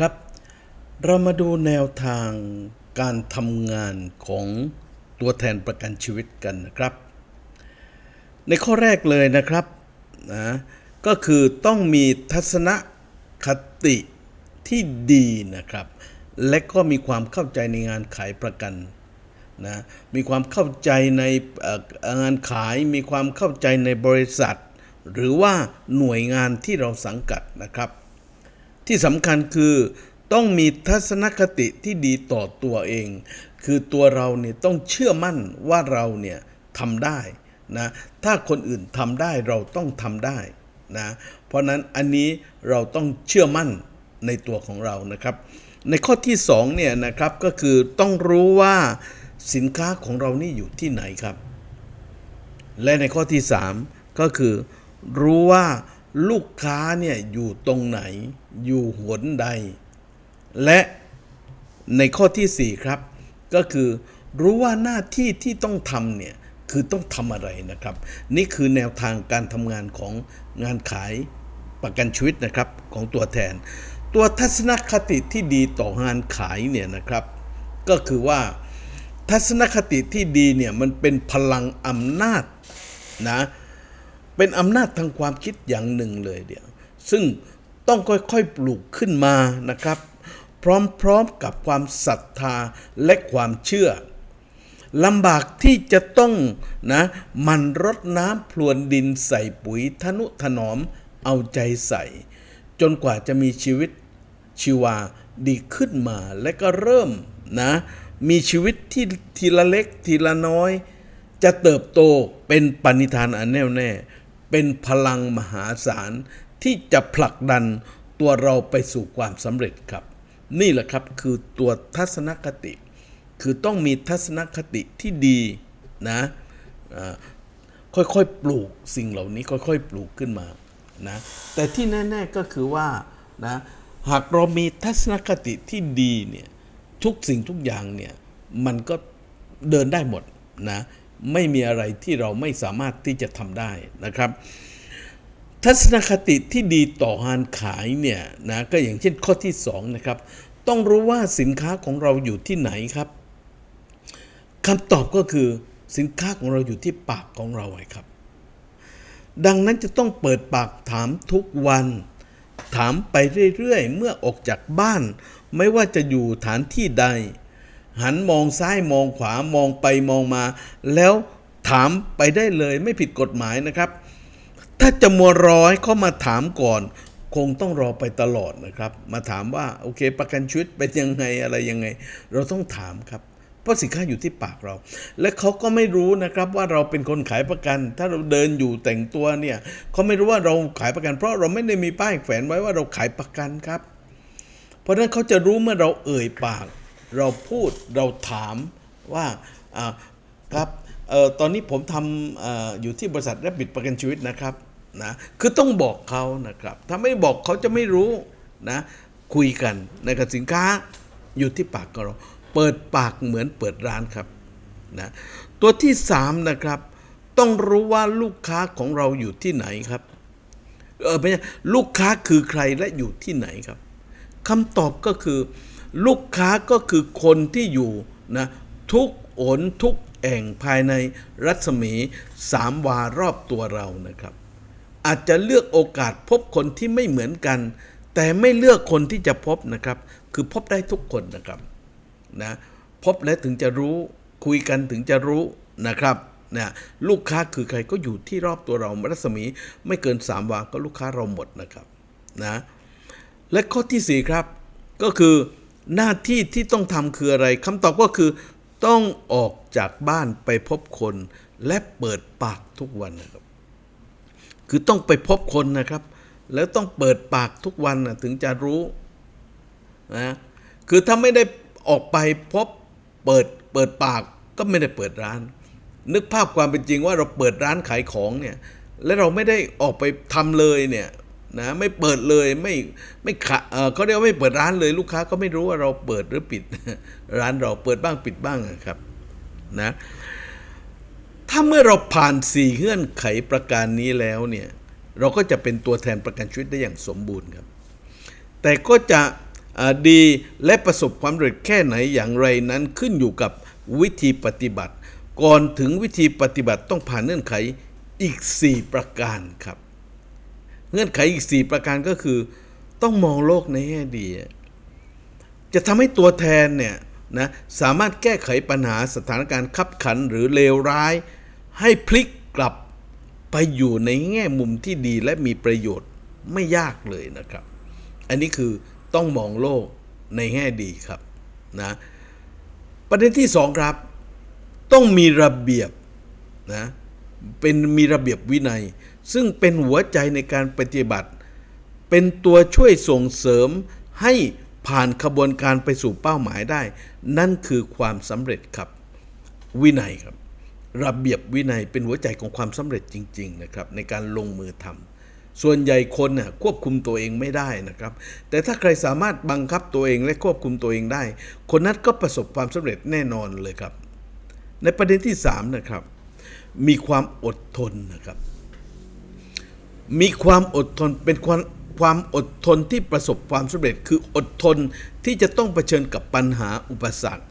ครับ เรามาดูแนวทางการทำงานของตัวแทนประกันชีวิตกันนะครับ ในข้อแรกเลยนะครับนะก็คือต้องมีทัศนคติที่ดีนะครับ และก็มีความเข้าใจในงานขายประกันนะมีความเข้าใจในงานขาย มีความเข้าใจในบริษัท หรือว่าหน่วยงานที่เราสังกัดนะครับ ที่สำคัญคือต้องมีทัศนคติที่ดีต่อตัวเอง คือตัวเราเนี่ยต้องเชื่อมั่นว่าเราเนี่ยทำได้นะถ้าคนอื่นทำได้เราต้องทำได้นะเพราะนั้นอันนี้เราต้องเชื่อมั่นในตัวของเรานะครับ ในข้อที่สองเนี่ยนะครับก็คือต้องรู้ว่าสินค้าของเรานี่อยู่ที่ไหนครับ และในข้อที่ 3 ก็คือรู้ว่า ลูกค้าเนี่ยอยู่ตรงไหน อยู่หนใด และในข้อที่ 4 ครับ ก็คือรู้ว่าหน้าที่ที่ต้องทำเนี่ยคือต้องทำอะไรนะครับ นี่คือแนวทางการทำงานของงานขายประกันชีวิตนะครับของตัวแทน ตัวทัศนคติที่ดีต่องานขายเนี่ยนะครับ ก็คือว่าทัศนคติที่ดีเนี่ยมันเป็นพลังอำนาจนะ เป็นอำนาจทางความคิดอย่างหนึ่งเลยเดียวซึ่งต้องค่อยๆปลูกขึ้นมานะครับ พร้อมๆกับความศรัทธาและความเชื่อลำบากที่จะต้องนะมันรดน้ำพรวนดินใส่ปุ๋ยทนุถนอมเอาใจใส่ จนกว่าจะมีชีวิตชีวาดีขึ้นมาและก็เริ่มนะมีชีวิตที่ทีละเล็กทีละน้อย จะเติบโตเป็นปณิธานอันแน่วแน่ เป็นพลังมหาศาลที่จะผลักดันตัวเราไปสู่ความสำเร็จครับ นี่แหละครับคือตัวทัศนคติ คือต้องมีทัศนคติที่ดีนะค่อยๆปลูกสิ่งเหล่านี้ค่อยๆ ปลูกขึ้นมานะแต่ที่แน่ๆก็คือว่านะหากเรามีทัศนคติที่ดีเนี่ยทุกสิ่งทุกอย่างเนี่ยมันก็เดินได้หมดนะ ไม่มีอะไรที่เราไม่สามารถที่จะทำได้นะครับ ทัศนคติที่ดีต่องานขายเนี่ยนะก็อย่างเช่นข้อที่สองนะครับต้องรู้ว่าสินค้าของเราอยู่ที่ไหนครับคำตอบก็คือสินค้าของเราอยู่ที่ปากของเราไงครับ ดังนั้นจะต้องเปิดปากถามทุกวัน ถามไปเรื่อยๆ เมื่อออกจากบ้าน ไม่ว่าจะอยู่ฐานที่ใด หันมองซ้ายมองขวามองไปมองมา แล้วถามไปได้เลยไม่ผิดกฎหมายนะครับ ถ้าจะมัวรอให้เขามาถามก่อน คงต้องรอไปตลอดนะครับ มาถามว่าโอเค ประกันชีวิตเป็นยังไงอะไรยังไง เราต้องถามครับเพราะสินค้าอยู่ที่ปากเรา และเขาก็ไม่รู้นะครับว่าเราเป็นคนขายประกัน ถ้าเราเดินอยู่แต่งตัวเนี่ยเขาไม่รู้ว่าเราขายประกัน เพราะเราไม่ได้มีป้ายแฝงไว้ว่าเราขายประกันครับ เพราะฉะนั้นเขาจะรู้เมื่อเราเอ่ยปาก เราพูดเราถามว่าครับออตอนนี้ผมทำอออยู่ที่บริษัทและบิดประกันชีวิตนะครับนะคือต้องบอกเขานะครับถ้าไม่บอกเขาจะไม่รู้นะคุยกันในกับสินค้าอยู่ที่ปากของเราเปิดปากเหมือนเปิดร้านครับนะตัวที่สามนะครับต้องรู้ว่าลูกค้าของเราอยู่ที่ไหนครับเออไม่ใช่ลูกค้าคือใครและอยู่ที่ไหนครับคำตอบก็คือ ลูกค้าก็คือคนที่อยู่นะทุกโอนทุกแอ่งภายในรัศมีสามวารอบตัวเรานะครับ อาจจะเลือกโอกาสพบคนที่ไม่เหมือนกัน แต่ไม่เลือกคนที่จะพบนะครับ คือพบได้ทุกคนนะครับนะพบแล้วถึงจะรู้คุยกันถึงจะรู้นะครับนะลูกค้าคือใครก็อยู่ที่รอบตัวเรารัศมีไม่เกิน 3 วาก็ลูกค้าเราหมดนะครับนะและข้อที่ 4 ครับก็คือ หน้าที่ที่ต้องทำคืออะไรคำตอบก็คือ ต้องออกจากบ้านไปพบคน และเปิดปากทุกวันนะครับ คือต้องไปพบคนนะครับ แล้วต้องเปิดปากทุกวันนะถึงจะรู้นะคือถ้าไม่ได้ออกไปพบเปิดเปิดปากก็ไม่ได้เปิดร้าน นึกภาพความเป็นจริงว่าเราเปิดร้านขายของเนี่ยและเราไม่ได้ออกไปทำเลยเนี่ย นะไม่เปิดเลยไม่ไม่ขะเขาเรียกว่าไม่เปิดร้านเลยลูกค้าก็ไม่รู้ว่าเราเปิดหรือปิด ร้านเราเปิดบ้างปิดบ้างครับนะถ้าเมื่อเราผ่านสี่เงื่อนไขประการนี้แล้วเนี่ยเราก็จะเป็นตัวแทนประกันชีวิตได้อย่างสมบูรณ์ครับ แต่ก็จะดีและประสบความสำเร็จแค่ไหนอย่างไรนั้นขึ้นอยู่กับวิธีปฏิบัติ ก่อนถึงวิธีปฏิบัติต้องผ่านเงื่อนไขอีก 4 ประการครับ เงื่อนไขอีก 4 ประการก็คือ ต้องมองโลกในแง่ดี จะทำให้ตัวแทนเนี่ยนะสามารถแก้ไขปัญหาสถานการณ์ขับขันหรือเลวร้าย ให้พลิกกลับไปอยู่ในแง่มุมที่ดีและมีประโยชน์ไม่ยากเลยนะครับ อันนี้คือต้องมองโลกในแง่ดีครับนะประเด็นที่สองครับ ต้องมีระเบียบนะ เป็นมีระเบียบวินัย ซึ่งเป็นหัวใจในการปฏิบัติ เป็นตัวช่วยส่งเสริมให้ผ่านขบวนการไปสู่เป้าหมายได้ นั่นคือความสำเร็จครับวินัยครับ ระเบียบวินัยเป็นหัวใจของความสำเร็จจริง ๆ นะครับ ในการลงมือทำส่วนใหญ่คนน่ะควบคุมตัวเองไม่ได้นะครับ แต่ถ้าใครสามารถบังคับตัวเองและควบคุมตัวเองได้ คนนั้นก็ประสบความสำเร็จแน่นอนเลยครับ ในประเด็นที่สามนะครับ มีความอดทนนะครับ มีความอดทนเป็นความความอดทนที่ประสบความสำเร็จ คืออดทนที่จะต้องเผชิญกับปัญหาอุปสรรค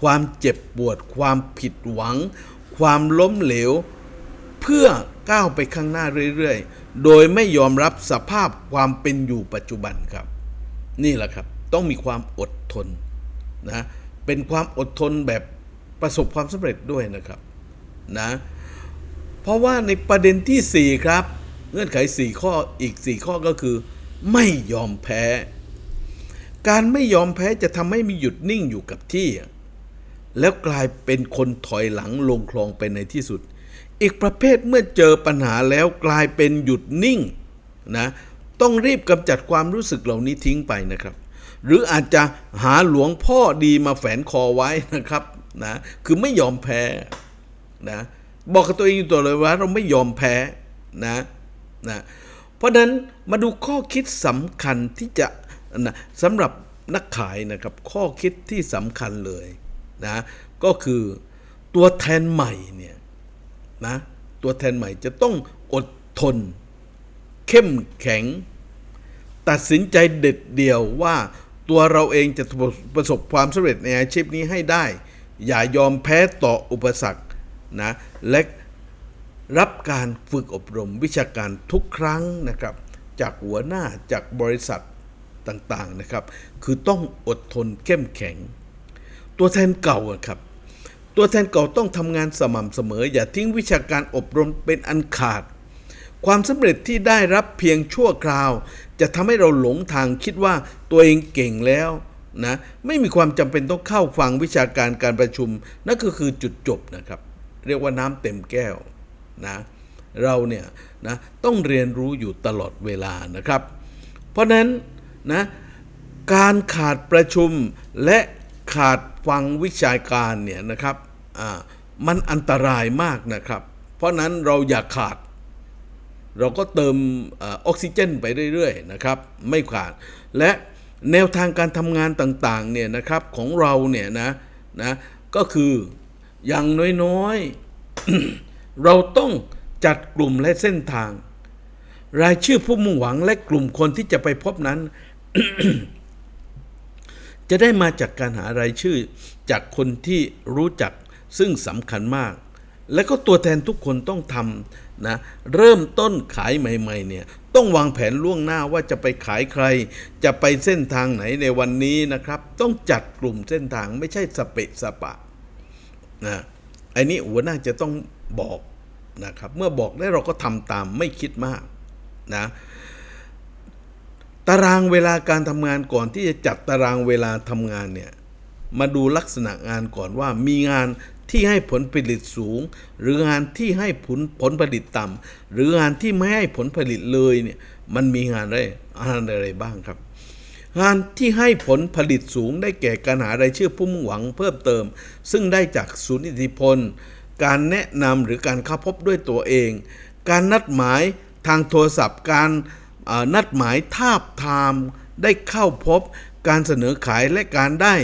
ความเจ็บปวด ความผิดหวัง ความล้มเหลว เพื่อก้าวไปข้างหน้าเรื่อยๆ โดยไม่ยอมรับสภาพความเป็นอยู่ปัจจุบันครับ นี่แหละครับ ต้องมีความอดทนนะเป็นความอดทนแบบประสบความสำเร็จด้วยนะครับ นะ เพราะว่าในประเด็นที่ 4 ครับ เงื่อนไข 4 ข้ออีก 4 ข้อก็คือ ไม่ยอมแพ้ การไม่ยอมแพ้จะทำให้มีหยุดนิ่งอยู่กับที่ แล้วกลายเป็นคนถอยหลังลงคลองไปในที่สุด อีกประเภทเมื่อเจอปัญหาแล้วกลายเป็นหยุดนิ่งนะต้องรีบกำจัดความรู้สึกเหล่านี้ทิ้งไปนะครับ หรืออาจจะหาหลวงพ่อดีมาแฝนคอไว้นะครับนะคือไม่ยอมแพ้ นะบอกกับตัวเองอยู่ตัวเลยว่าเราไม่ยอมแพ้นะนะเพราะฉะนั้นมาดูข้อคิดสำคัญที่จะนะสำหรับนักขายนะครับข้อคิดที่สำคัญเลยนะก็คือตัวแทนใหม่เนี่ยนะตัวแทนใหม่จะต้องอดทน เข้มแข็ง ตัดสินใจเด็ดเดี่ยวว่าตัวเราเองจะประสบความสำเร็จในอาชีพนี้ให้ได้ อย่ายอมแพ้ต่ออุปสรรค นะและรับการฝึกอบรมวิชาการทุกครั้งนะครับ จากหัวหน้าจากบริษัทต่างๆนะครับ คือต้องอดทนเข้มแข็ง ตัวแทนเก่าครับ ตัวแทนเก่าต้องทำงานสม่ำเสมอ อย่าทิ้งวิชาการอบรมเป็นอันขาด ความสำเร็จที่ได้รับเพียงชั่วคราว จะทำให้เราหลงทางคิดว่าตัวเองเก่งแล้วนะไม่มีความจำเป็นต้องเข้าฟังวิชาการการประชุมนั่นก็คือจุดจบนะครับ เรียกว่าน้ำเต็มแก้วนะเราเนี่ยนะต้องเรียนรู้อยู่ตลอดเวลานะครับ เพราะนั้นนะการขาดประชุมและขาดฟังวิชาการเนี่ยนะครับมันอันตรายมากนะครับ เพราะนั้นเราอย่าขาด เราก็เติมออออกซิเจนไปเรื่อยๆนะครับ ไม่ขาด และแนวทางการทำงานต่างๆเนี่ยนะครับของเราเนี่ยนะนะก็คือ อย่างน้อยๆ เราต้องจัดกลุ่มและเส้นทาง รายชื่อผู้มุ่งหวังและกลุ่มคนที่จะไปพบนั้น จะได้มาจากการหารายชื่อจากคนที่รู้จักซึ่งสำคัญมาก และก็ตัวแทนทุกคนต้องทำนะเริ่มต้นขายใหม่ ๆ เนี่ยต้องวางแผนล่วงหน้าว่าจะไปขายใคร จะไปเส้นทางไหนในวันนี้นะครับ ต้องจัดกลุ่มเส้นทางไม่ใช่สเปะสปะ นะไอ้นนี้หัวหน้าจะต้องบอกนะครับเมื่อบอกได้เราก็ทำตามไม่คิดมากนะตารางเวลาการทำงานก่อนที่จะจัดตารางเวลาทำงานเนี่ยมาดูลักษณะงานก่อนว่ามีงานที่ให้ผลผลิตสูง หรืองานที่ให้ผลผลผลิตต่ำหรืองานที่ไม่ให้ผลผลิตเลยเนี่ยมันมีงานอะไรอะไรบ้างครับ งานที่ให้ผลผลิตสูงได้แก่การหารายชื่อผู้มุ่งหวังเพิ่มเติม ซึ่งได้จากศูนย์อิทธิพล การแนะนำหรือการเข้าพบด้วยตัวเอง การนัดหมายทางโทรศัพท์ การนัดหมายทาบทามได้เข้าพบ การเสนอขายและการได้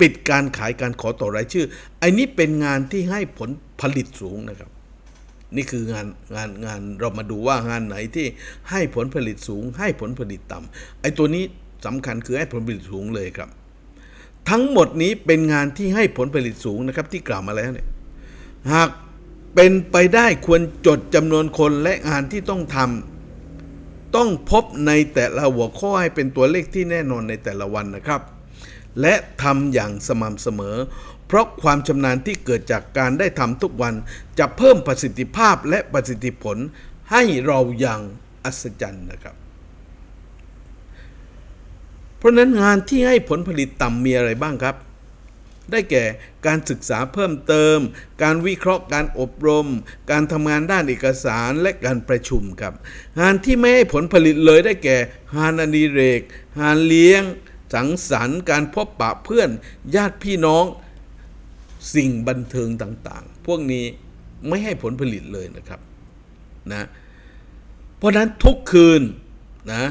ปิดการขายการขอต่อรายชื่อไอ้นี้เป็นงานที่ให้ผลผลิตสูงนะครับ นี่คืองานงานงานเรามาดูว่างานไหนที่ให้ผลผลิตสูง ให้ผลผลิตต่ำไอ้ตัวนี้ สำคัญคือให้ผลผลิตสูงเลยครับ ทั้งหมดนี้เป็นงานที่ให้ผลผลิตสูงนะครับที่กล่าวมาแล้วเนี่ยหากเป็นไปได้ควรจดจำนวนคนและงานที่ต้องทำต้องพบในแต่ละหัวข้อให้เป็นตัวเลขที่แน่นอนในแต่ละวันนะครับ และทำอย่างสม่ำเสมอ เพราะความชำนาญที่เกิดจากการได้ทำทุกวันจะเพิ่มประสิทธิภาพและประสิทธิผลให้เราอย่างอัศจรรย์นะครับ เพราะนั้นงานที่ให้ผลผลิตต่ำมีอะไรบ้างครับ ได้แก่การศึกษาเพิ่มเติม การวิเคราะห์การอบรม การทำงานด้านเอกสารและการประชุมครับ งานที่ไม่ให้ผลผลิตเลยได้แก่งานอดิเรกงานเลี้ยง สังสรรค์ การพบปะเพื่อน ญาติพี่น้องสิ่งบันเทิงต่างๆ พวกนี้ไม่ให้ผลผลิตเลยนะครับนะเพราะนั้นทุกคืนนะ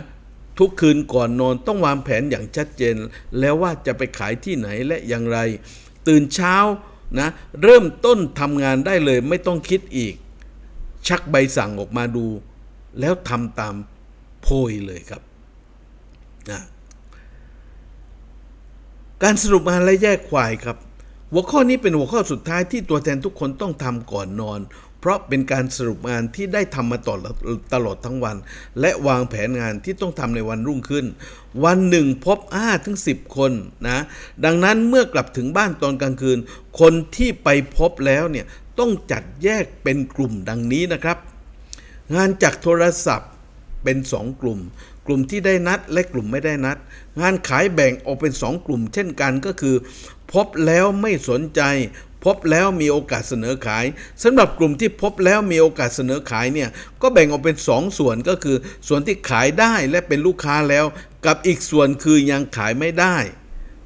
ทุกคืนก่อนนอนต้องวางแผนอย่างชัดเจน แล้วว่าจะไปขายที่ไหนและอย่างไร ตื่นเช้านะเริ่มต้นทำงานได้เลยไม่ต้องคิดอีก ชักใบสั่งออกมาดู แล้วทำตามโพยเลยครับนะการสรุปงานและแยกควายครับ หัวข้อนี้เป็นหัวข้อสุดท้ายที่ตัวแทนทุกคนต้องทำก่อนนอน เพราะเป็นการสรุปงานที่ได้ทำมาตลอดตลอดทั้งวัน และวางแผนงานที่ต้องทำในวันรุ่งขึ้น วันหนึ่งพบ5ถึง10 คนนะ ดังนั้นเมื่อกลับถึงบ้านตอนกลางคืน คนที่ไปพบแล้วเนี่ยต้องจัดแยกเป็นกลุ่มดังนี้นะครับ งานจากโทรศัพท์เป็น 2 กลุ่ม กลุ่มที่ได้นัดและกลุ่มไม่ได้นัด งานขายแบ่งออกเป็น 2 กลุ่ม เช่นกันก็คือ พบแล้วไม่สนใจ พบแล้วมีโอกาสเสนอขายสำหรับกลุ่มที่พบแล้วมีโอกาสเสนอขายเนี่ยก็แบ่งออกเป็น 2 ส่วนก็คือ ส่วนที่ขายได้และเป็นลูกค้าแล้ว กับอีกส่วนคือยังขายไม่ได้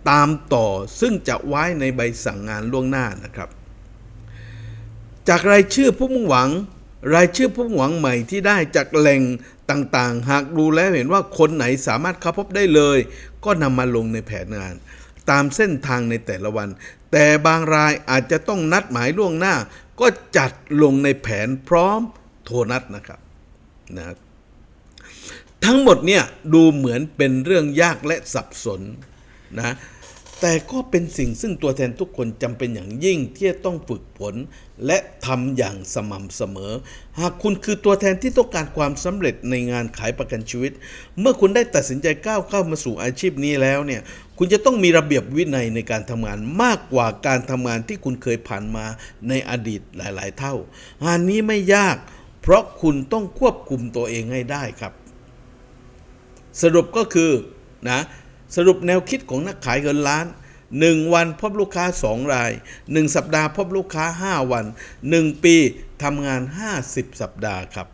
ตามต่อซึ่งจะไว้ในใบสั่งงานล่วงหน้านะครับ จากรายชื่อผู้มุ่งหวัง รายชื่อผู้มุ่งหวังใหม่ที่ได้จากแหล่งต่างๆ หากดูแล้วเห็นว่าคนไหนสามารถเข้าพบได้เลย ก็นำมาลงในแผนงานตามเส้นทางในแต่ละวัน แต่บางรายอาจจะต้องนัดหมายล่วงหน้า ก็จัดลงในแผนพร้อมโทรนัดนะครับนะทั้งหมดเนี่ยดูเหมือนเป็นเรื่องยากและสับสนนะ แต่ก็เป็นสิ่งซึ่งตัวแทนทุกคนจำเป็นอย่างยิ่งที่จะต้องฝึกฝนและทำอย่างสม่ำเสมอ หากคุณคือตัวแทนที่ต้องการความสำเร็จในงานขายประกันชีวิต เมื่อคุณได้ตัดสินใจก้าวเข้ามาสู่อาชีพนี้แล้วเนี่ย คุณจะต้องมีระเบียบวินัยในการทำงานมากกว่าการทำงานที่คุณเคยผ่านมาในอดีตหลาย ๆ เท่า งานนี้ไม่ยาก เพราะคุณต้องควบคุมตัวเองให้ได้ครับ สรุปก็คือนะ สรุปแนวคิดของนักขายเงินล้าน 1 วันพบลูกค้า 2 ราย 1 สัปดาห์พบลูกค้า 5 วัน 1 ปีทำงาน 50 สัปดาห์ครับ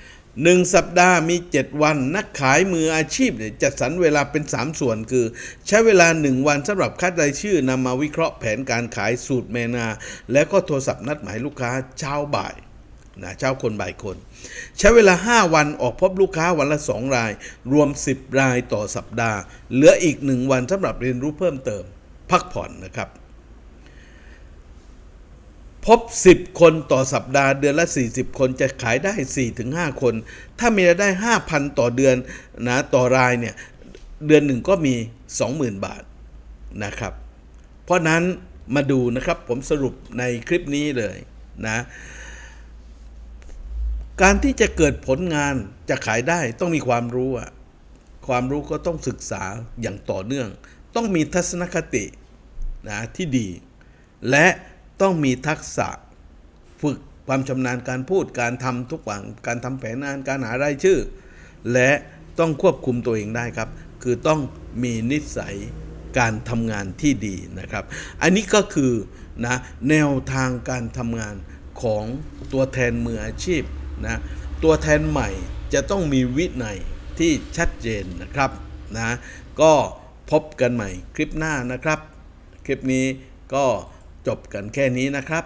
1 สัปดาห์มี 7 วัน นักขายมืออาชีพเนี่ยจัดสรรเวลาเป็น 3 ส่วนคือ ใช้เวลา 1 วันสำหรับคัดรายชื่อนำมาวิเคราะห์แผนการขายสูตรแมนา แล้วก็โทรศัพท์นัดหมายลูกค้าเช้าบ่าย นะเช้าคนบ่ายคน ใช้เวลา 5 วันออกพบลูกค้าวันละ 2 ราย รวม 10 รายต่อสัปดาห์ เหลืออีก 1 วันสำหรับเรียนรู้เพิ่มเติม พักผ่อนนะครับ พบ 10 คนต่อสัปดาห์เดือนละ 40 คนจะขายได้ 4-5 คน ถ้ามีรายได้ 5,000 ต่อเดือนนะต่อรายเนี่ยเดือนหนึ่งก็มี 20,000 บาทนะครับ เพราะนั้นมาดูนะครับผมสรุปในคลิปนี้เลยนะ การที่จะเกิดผลงานจะขายได้ต้องมีความรู้อะความรู้ก็ต้องศึกษาอย่างต่อเนื่อง ต้องมีทัศนคตินะที่ดี และต้องมีทักษะฝึกความชำนาญการพูดการทำทุกวันการทำแผนงานการหารายชื่อ และต้องควบคุมตัวเองได้ครับ คือต้องมีนิสัยการทำงานที่ดีนะครับ อันนี้ก็คือนะแนวทางการทำงานของตัวแทนมืออาชีพ นะตัวแทนใหม่จะต้องมีวินัยที่ชัดเจนนะครับนะก็พบกันใหม่คลิปหน้านะครับ คลิปนี้ก็จบกันแค่นี้นะครับ